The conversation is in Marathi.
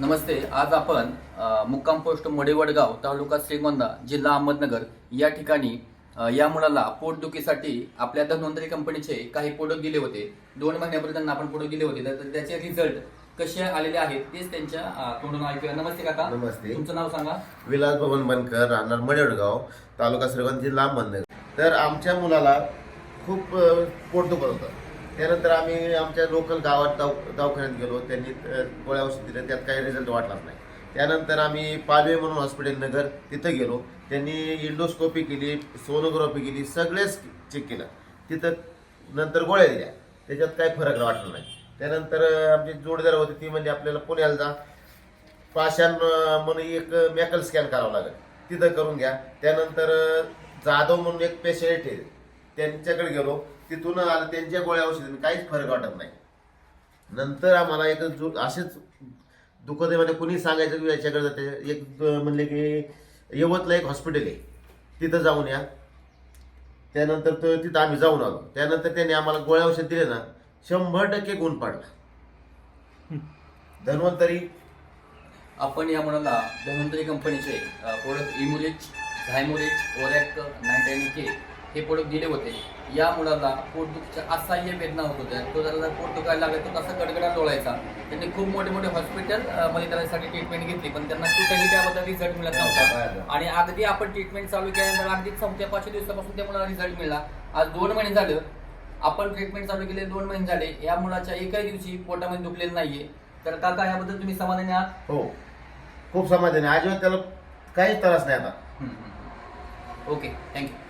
नमस्ते आज आपण मुक्काम पोस्ट मोडेवडगाव तालुका श्रीगोंदा जिल्हा अहमदनगर या ठिकाणी या मुलाला पोटदुखीसाठी आपल्या धन्वंतरी कंपनीचे काही प्रोडक्ट दिले होते. दोन महिन्यापूर्वी त्यांना आपण प्रोडक्ट दिले होते. तर त्याचे रिझल्ट कसे आलेले आहेत तेच त्यांच्या तोंडून ऐकूया. नमस्ते काका. नमस्ते. तुमचं नाव सांगा. विलास भवन बनकर राहणार मडेवडगाव तालुका श्रीगोंदा जिल्हा अहमदनगर. तर आमच्या मुलाला खूप अ, पोट दुखत होतं. त्यानंतर आम्ही आमच्या लोकल गावात दव दवाखान्यात गेलो. त्यांनी गोळ्या औषध दिल्या. त्यात काही रिझल्ट वाटलाच नाही. त्यानंतर आम्ही पालवे म्हणून हॉस्पिटल नगर तिथं गेलो. त्यांनी इंडोस्कोपी केली सोनोग्राफी केली सगळेच चेक केलं. तिथं नंतर गोळ्या दिल्या. त्याच्यात काही फरक वाटला नाही. त्यानंतर आमची जोडदार होती ती म्हणजे आपल्याला पुण्याला जा. पाषाण म्हणून एक मेकल स्कॅन करावं लागेल. तिथं करून घ्या. त्यानंतर जाधव म्हणून एक पेशंट आहे. त्यांच्याकडे गेलो तिथून आलं त्यांच्या गोळ्या औषधी काहीच फरक वाटत नाही. नंतर आम्हाला एक जो असेच दुखत आहे म्हणजे कुणी सांगायचं की याच्याकडे जाते. एक म्हणले की यवतला एक हॉस्पिटल आहे. तिथं जाऊन या. त्यानंतर तो तिथं आम्ही जाऊन आलो. त्यानंतर त्यांनी आम्हाला गोळ्या औषध दिले ना शंभर टक्के गुण पाडला. धन्वंतरी. आपण या मुलाला धन्वंतरी कंपनीचे प्रोडक्ट इमुरिच झायमुरिच ओरॅक नाईन्टाईन के हे प्रोडक्ट दिले होते. या मुलाला पोटदुखीच्या असह्य वेदना होत होत्या. तो जरा पोट दुखायला लागला. तो कसा गडगडा डोळायचा? त्यांनी खूप मोठे मोठे हॉस्पिटलमध्ये त्यासाठी ट्रीटमेंट घेतली. पण त्यांना कुठेही त्याबद्दल रिझल्ट मिळत नव्हता. आणि अगदी आपण ट्रीटमेंट चालू केल्यानंतर अगदी चौथ्या पाचशे दिवसापासून त्या मुलाला रिझल्ट मिळाला. आज दोन महिने झालं. आपण ट्रीटमेंट चालू केले दोन महिने झाले. या मुलाच्या एकाही दिवशी पोटामध्ये दुखलेलं नाहीये. तर काका याबद्दल तुम्ही समाधानी आहात? हो. खूप समाधान. आहे अजिबात त्याला काहीच त्रास नाही आता. Okay thank you